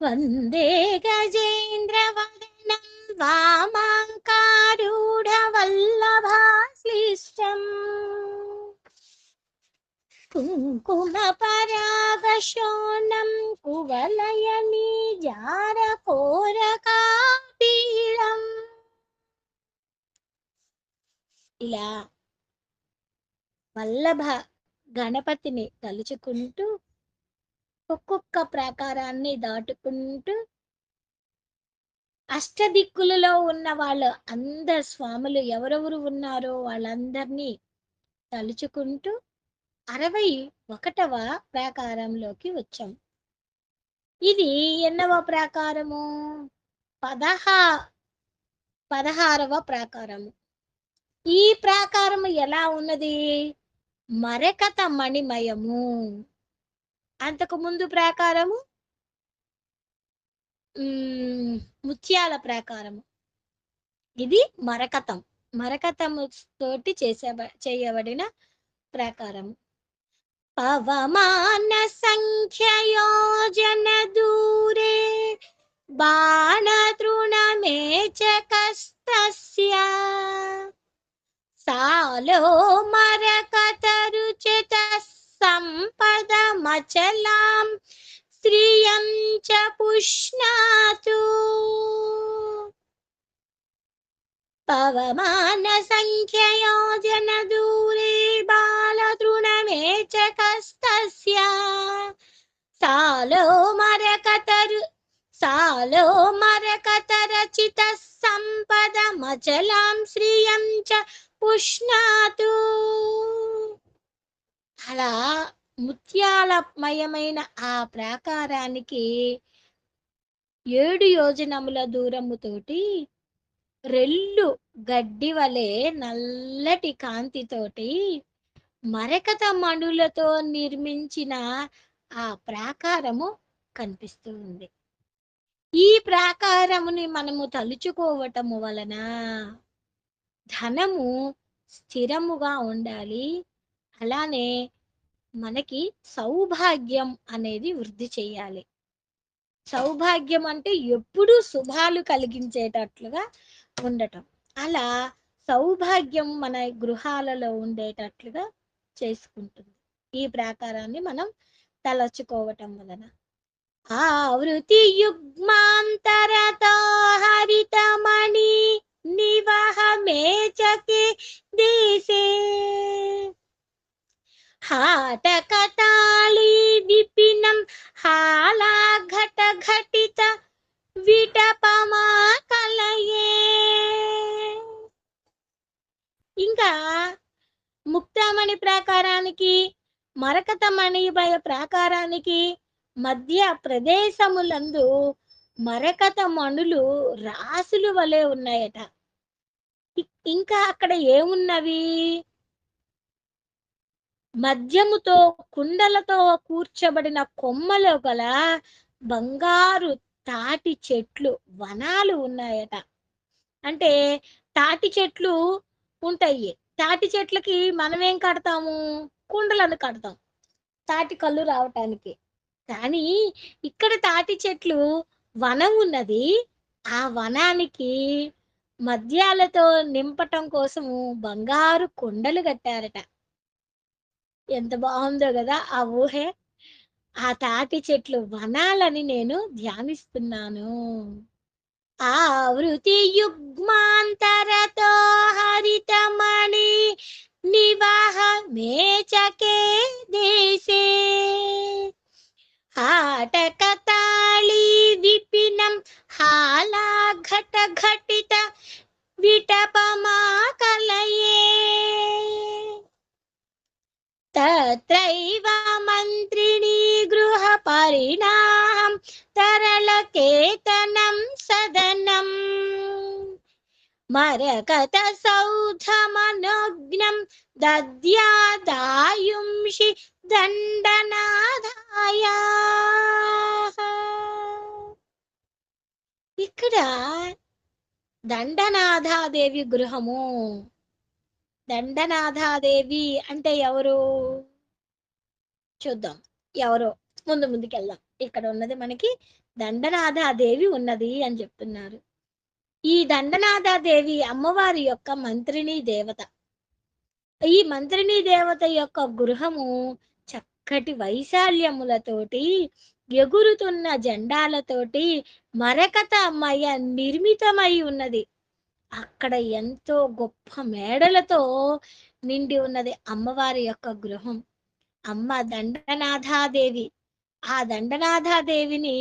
వందే గజేంద్రవదనం వామాంకారూఢవల్లభాశ్లిష్టం కుంకుమపరాగశోణం కువలయని జారకోరకాపీళం ఇలా వల్లభ గణపతిని తలుచుకుంటూ ఒక్కొక్క ప్రాకారాన్ని దాటుకుంటూ అష్టదిక్కులలో ఉన్న వాళ్ళు అందరు స్వాములు ఎవరెవరు ఉన్నారో వాళ్ళందరినీ తలుచుకుంటూ అరవై ఒకటవ ప్రాకారంలోకి వచ్చాం. ఇది ఎన్నవ ప్రాకారము? పదహా పదహారవ ప్రాకారము. ఈ ప్రాకారము ఎలా ఉన్నది? మరకత మణిమయము. అంతకు ముందు ప్రాకారము? ముత్యాల ప్రాకారము. ఇది మరకతం. మరకతము తోటి చేసే చేయబడిన ప్రాకారము. పవమాన సంఖ్యయోజన దూరే బాణతృణమేచకస్తస్య సాలో మరకతరుచితస్ సంపదమచలాం. శ్రియం చ పుష్ణాతు. పవమాన సంఖ్యయోజన దూరే బాలతృణమేచకస్తస్య సాలో మరకతరు సాలో మరకతరచిత సంపదమచలాం శ్రియం చ పుష్ణాతు. అలా ముత్యాలమయమైన ఆ ప్రాకారానికి ఏడు యోజనముల దూరముతోటి రెల్లు గడ్డి వలె నల్లటి కాంతితోటి మరకత మణులతో నిర్మించిన ఆ ప్రాకారము కనిపిస్తూ ఉంది. ఈ ప్రాకారముని మనము తలుచుకోవటము వలన ధనము స్థిరముగా ఉండాలి. అలానే మనకి సౌభాగ్యం అనేది వృద్ధి చేయాలి. సౌభాగ్యం అంటే ఎప్పుడూ శుభాలు కలిగించేటట్లుగా ఉండటం. అలా సౌభాగ్యం మన గృహాలలో ఉండేటట్లుగా చేసుకుంటుంది. ఈ ప్రాకారాన్ని మనం తలచుకోవటం వలన. ఆవృతి యుగ్మాంతరతో హరితమణి నివహ మేచకే దేశే హాటకటాళీ విపినం హాలా ఘట ఘటిత విటపమా కలయే ఇంకా ముక్తామణి ప్రాకారానికి మరకతమణి భయ ప్రాకారానికి మధ్య ప్రదేశములందు మరకత మణులు రాసులు వలె ఉన్నాయట. ఇంకా అక్కడ ఏమున్నవి? మద్యముతో కుండలతో కూర్చబడిన కొమ్మలో గల బంగారు తాటి చెట్లు వనాలు ఉన్నాయట. అంటే తాటి చెట్లు ఉంటాయి. తాటి చెట్లకి మనమేం కడతాము? కుండలను కడతాం. తాటి కళ్ళు రావటానికి. కానీ ఇక్కడ తాటి చెట్లు వనం ఉన్నది. ఆ వనానికి మద్యాలతో నింపటం కోసము బంగారు కొండలు కట్టారట. ఎంత బాగుందో కదా ఆ ఊహే. ఆ తాటి చెట్లు వనాలని నేను ధ్యానిస్తున్నాను. ఆవృతి యుగ్మాంతరతో హరితమణి నివాహ మేచకే దేశే. ఆటకతాళి విపినం హాలా ఘట ఘటిత విటపమా కలయే. తత్రైవ మంత్రిణీ గృహ పరిణామం తరళకేతనం సదనం. మరకత సౌధమనోగ్నం దద్యాదాయుంషి దండనాదాయ ఇక్కడ దండనాథాదేవి గృహము దండనాథాదేవి అంటే ఎవరు? చూద్దాం. ఎవరో? ముందు ముందుకెళ్దాం. ఇక్కడ ఉన్నది మనకి దండనాథాదేవి ఉన్నది అని చెప్తున్నారు. ఈ దండనాథాదేవి అమ్మవారి యొక్క మంత్రిని దేవత. ఈ మంత్రిని దేవత యొక్క గృహము చక్కటి వైశాల్యములతోటి ఎగురుతున్న జెండాలతోటి మరకత మరకతమయ నిర్మితమై ఉన్నది. అక్కడ ఎంతో గొప్ప మేడలతో నిండి ఉన్నది అమ్మవారి యొక్క గృహం. అమ్మ దండనాథాదేవి. ఆ దండనాథాదేవిని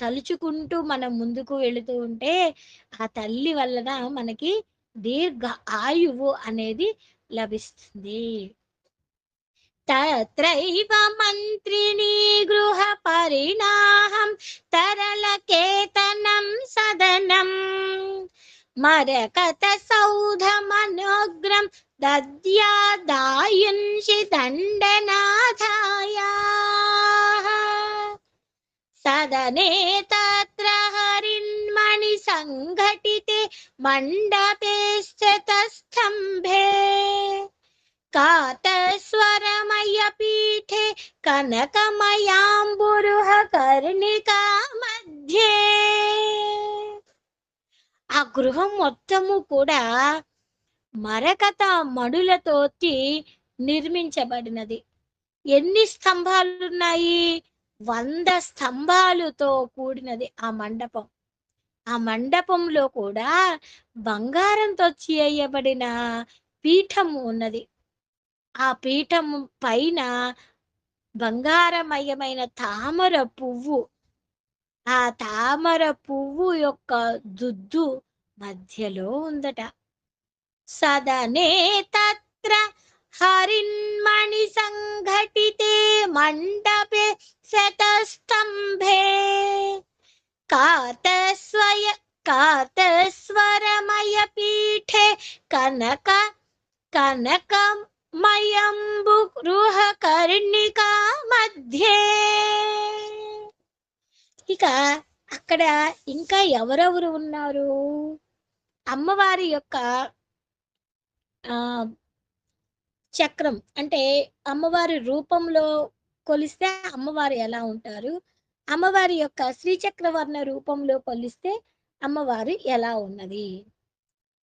తలుచుకుంటూ మనం ముందుకు వెళుతూ ఉంటే ఆ తల్లి వలన మనకి దీర్ఘ ఆయువు అనేది లభిస్తుంది. తత్రైవ మంత్రిణీ గృహ పరిణాహం తరళకేతనం సదనం. మరకత సౌధ మనోగ్రం దద్యాదాయుంషి దండనాథాయ సదనే తత్ర హరిన్మణి సంఘటితే మండపేశ్చతస్తంభే కాతస్వరమయ పీఠే కనకమయాంబురుహ కర్ణికా మధ్యే ఆ గృహం మొత్తము కూడా మరకత మడులతోటి నిర్మించబడినది. ఎన్ని స్తంభాలు ఉన్నాయి వంద స్తంభాలతో కూడినది ఆ మండపం. ఆ మండపంలో కూడా బంగారంతో చేయబడిన పీఠము ఉన్నది. ఆ పీఠము పైన బంగారమయమైన తామర పువ్వు ఆ తామర పువ్వు యొక్క దుద్దు మధ్యలో ఉందట. సదనే తత్ర హరిన్మణి సంఘటితే మండపే శతస్తంభే. కాతస్వయ కాతస్వరమయ పీఠే కనక కనకమయంబు గృహకర్ణికా మధ్యే. ఇక అక్కడ ఇంకా ఎవరెవరు ఉన్నారు? అమ్మవారి యొక్క చక్రం అంటే అమ్మవారి రూపంలో కొలిస్తే అమ్మవారు ఎలా ఉంటారు? అమ్మవారి యొక్క శ్రీచక్రవర్ణ రూపంలో కొలిస్తే అమ్మవారు ఎలా ఉన్నది?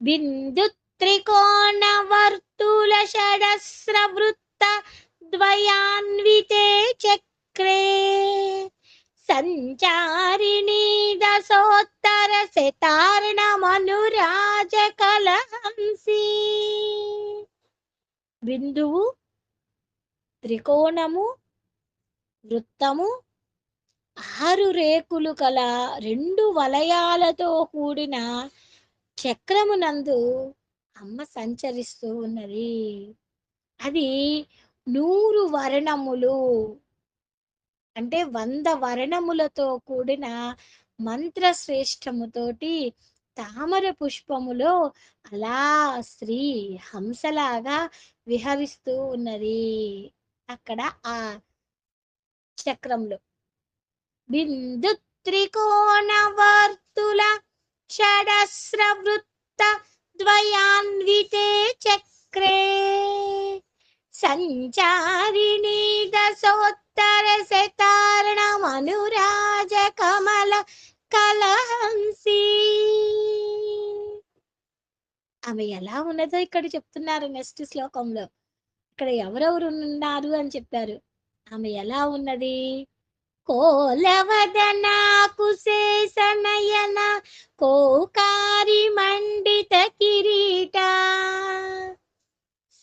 బిందు త్రికోణ వర్తుల షడస్ర వృత్త ద్వయాన్వితే చక్రే. సంచారిణీ దశోత్తర శతారణ మనురాజ కలహంసి. బిందువు త్రికోణము వృత్తము ఆరు రేకులు కల రెండు వలయాలతో కూడిన చక్రమునందు అమ్మ సంచరిస్తూ ఉన్నది. అది నూరు వర్ణములు. అంటే వంద వర్ణములతో కూడిన మంత్ర శ్రేష్టముతోటి తామర పుష్పములో అలా స్త్రీ హంసలాగా విహరిస్తూ ఉన్నది. అక్కడ ఆ చక్రంలో. బిందు త్రికోణ వర్తుల షడస్ర వృత్త ద్వయాన్వితే చక్రే. సంచారిణీ దశోత్ శతారణ మనురాజ కమల కలహంసి. ఆమె ఎలా ఉన్నదో ఇక్కడ చెప్తున్నారు నెక్స్ట్ శ్లోకంలో. ఇక్కడ ఎవరెవరు ఉన్నారు అని చెప్పారు. ఆమె ఎలా ఉన్నది? కోలవదన కుశేషనయన కోకారి మండిత కిరీట.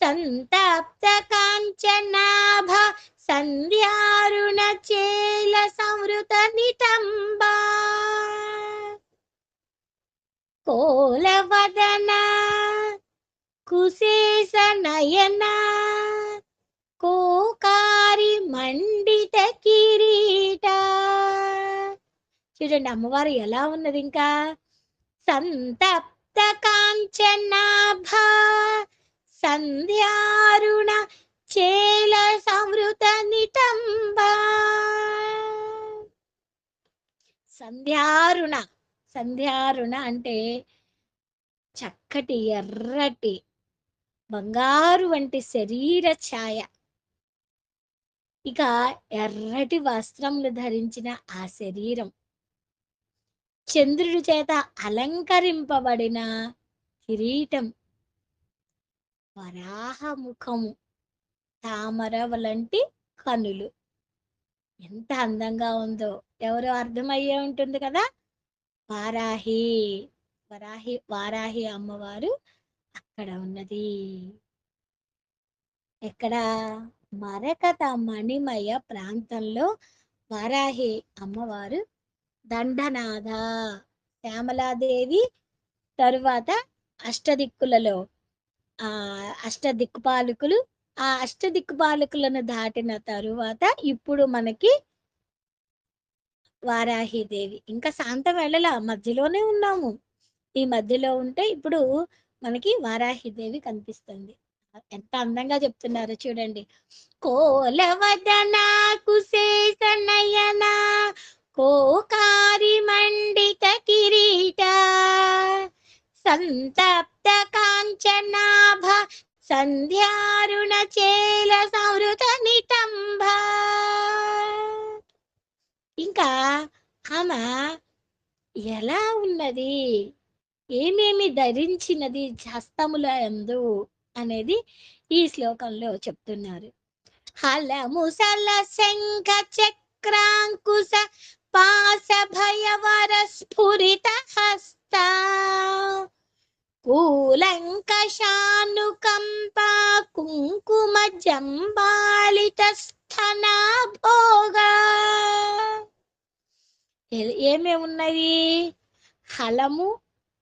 సంతప్త కాంచనాభ సంధ్యారుణ చేల సంవృత నితంబ కోలవదన కుశేష నయన కోకారి మండిత కిరీట. చూడండి అమ్మవారు ఎలా ఉన్నది ఇంకా? సంతప్త కాంచనాభ సంధ్యారుణ చేల సంవృత నిటంబ. సంధ్యారుణ సంధ్యారుణ అంటే చక్కటి ఎర్రటి బంగారు వంటి శరీర ఛాయ. ఇక ఎర్రటి వస్త్రములు ధరించిన ఆ శరీరం. చంద్రుడి చేత అలంకరింపబడిన కిరీటం. వరాహముఖము. తామర వంటి కనులు. ఎంత అందంగా ఉందో. ఎవరో అర్థమయ్యే ఉంటుంది కదా. వారాహి వరాహి వారాహి అమ్మవారు అక్కడ ఉన్నది. ఎక్కడ? మరకత మణిమయ ప్రాంతంలో వారాహి అమ్మవారు దండనాథ శ్యామలాదేవి తరువాత అష్టదిక్కులలో ఆ అష్టదిక్పాలకులు ఆ అష్టదిక్పాలకులను దాటిన తరువాత ఇప్పుడు మనకి వారాహిదేవి ఇంకా శాంత వెళ్ళల మధ్యలోనే ఉన్నాము. ఈ మధ్యలో ఉంటే ఇప్పుడు మనకి వారాహిదేవి కనిపిస్తుంది. ఎంత అందంగా చెప్తున్నారు చూడండి. కోలవదనా ధరించినది హస్తముల ఎందు అనేది ఈ శ్లోకంలో చెప్తున్నారు. హల ముసల శంఖ చక్రాంకుశ పాశ భయవర స్ఫురిత హస్త. కూలంకషానుకంప కుంకుమ జంబాళిత స్థనా భోగా. ఏమేమి హలము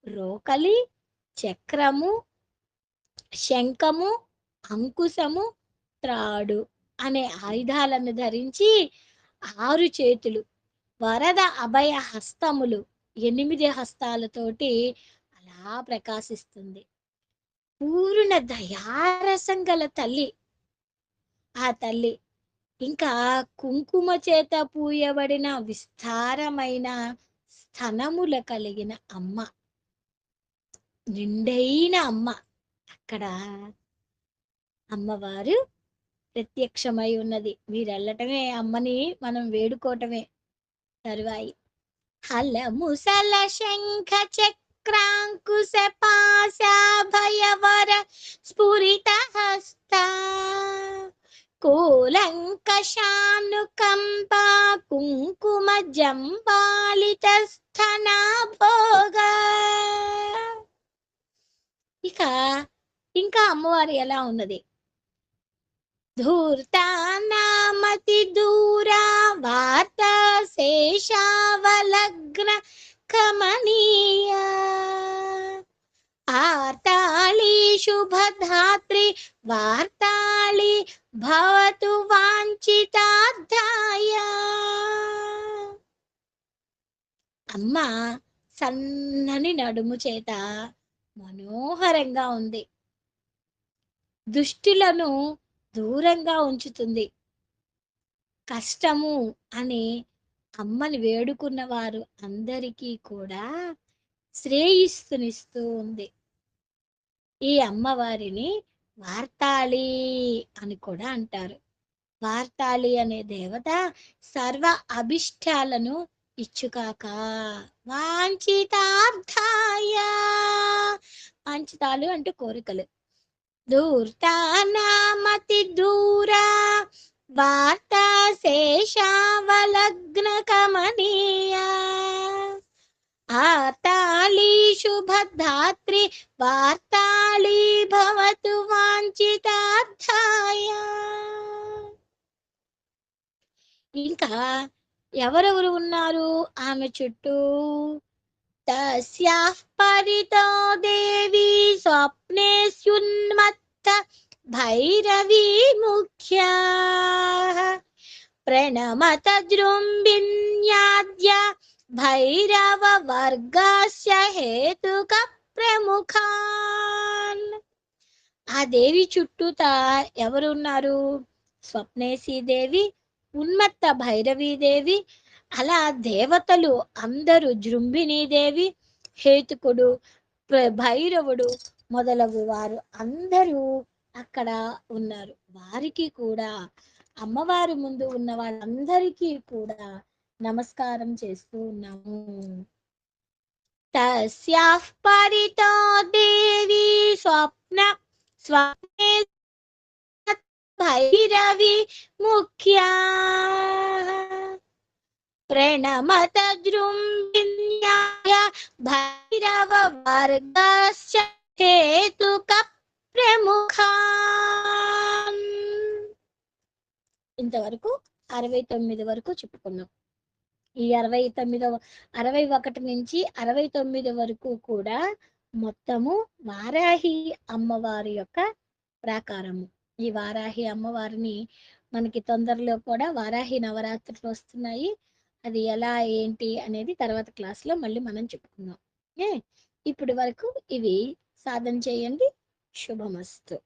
రోకలి చక్రము శంఖము అంకుశము త్రాడు అనే ఆయుధాలను ధరించి ఆరు చేతులు వరద అభయ హస్తములు ఎనిమిది హస్తాలతోటి అలా ప్రకాశిస్తుంది. పూర్ణ దయారసం గల తల్లి ఆ తల్లి ఇంకా కుంకుమ చేత పూయబడిన విస్తారమైన స్థనముల కలిగిన అమ్మ. నిండైన అమ్మ. అక్కడ అమ్మవారు ప్రత్యక్షమై ఉన్నది. మీరు వెళ్ళటమే అమ్మని మనం వేడుకోవటమే. తరువాయి. హల ముసల శంఖ చక్రాంకుశ పాశాభయవర స్ఫురిత హస్త. కూలంకషానుకంప కుంకుమ జంబాలిత స్థనా భోగ ఇక ఇంకా అమ్మవారు ఎలా ఉన్నది? ధూర్తానామతి దూరా వార్త శేషావలగ్న కమనీయ. ఆర్తాళి శుభధాత్రి వార్తాళి భవతు వాంఛితాధ్యాయ అమ్మ సన్నని నడుము చేత మనోహరంగా ఉంది. దుష్టులను దూరంగా ఉంచుతుంది. కష్టము అని అమ్మని వేడుకున్న వారు అందరికీ కూడా శ్రేయిస్తునిస్తూ ఉంది. ఈ అమ్మవారిని వార్తాళి అని కూడా అంటారు. వార్తాళి అనే దేవత సర్వ అభిష్టాలను ఇచ్చుకాక వాంఛితార్థాయ. వాంఛితాలు అంటే కోరికలు. దూర్తానామతి దూరా వార్త శేషావలగ్న కమనీయ. ఆర్తాళి శుభధాత్రి వార్తాళి భవతు వాంఛితార్థాయ. ఇంకా ఎవరెవరు ఉన్నారు? ఆమె చుట్టూ తస్యాః పరితో దేవి స్వప్నేస్యున్మత్త భైరవీ ముఖ్యా. ప్రణమత జృంభిన్యాద్య భైరవ వర్గస్య హేతుక ప్రముఖాన్. ఆ దేవి చుట్టూత ఎవరున్నారు? స్వప్నేశీ దేవి ఉన్మత్త భైరవీదేవి అలా దేవతలు అందరూ జృంభిణీదేవి హేతుకుడు భైరవుడు మొదలగు వారు అందరూ అక్కడ ఉన్నారు. వారికి కూడా అమ్మవారి ముందు ఉన్న వాళ్ళందరికీ కూడా నమస్కారం చేస్తూ ఉన్నాము. తస్యాః పరితో దేవి స్వప్న స్వప్నే భైరవి ముఖ్యా. ప్రణమత జృంభిన్యాయ భైరవ వర్గస్య ప్రముఖ ప్రముఖా. ఇంతవరకు అరవై తొమ్మిది వరకు చెప్పుకున్నాం. ఈ అరవై తొమ్మిదవ అరవై ఒకటి నుంచి అరవై తొమ్మిది వరకు కూడా మొత్తము వారాహి అమ్మవారి యొక్క ప్రాకారము. ఈ వారాహి అమ్మవారిని మనకి తొందరలో కూడా వారాహి నవరాత్రులు వస్తున్నాయి. అది ఎలా ఏంటి అనేది తర్వాత క్లాస్లో మళ్ళీ మనం చెప్పుకుందాం. ఏ? ఇప్పటి వరకు ఇవి సాధన చేయండి. శుభమస్తు.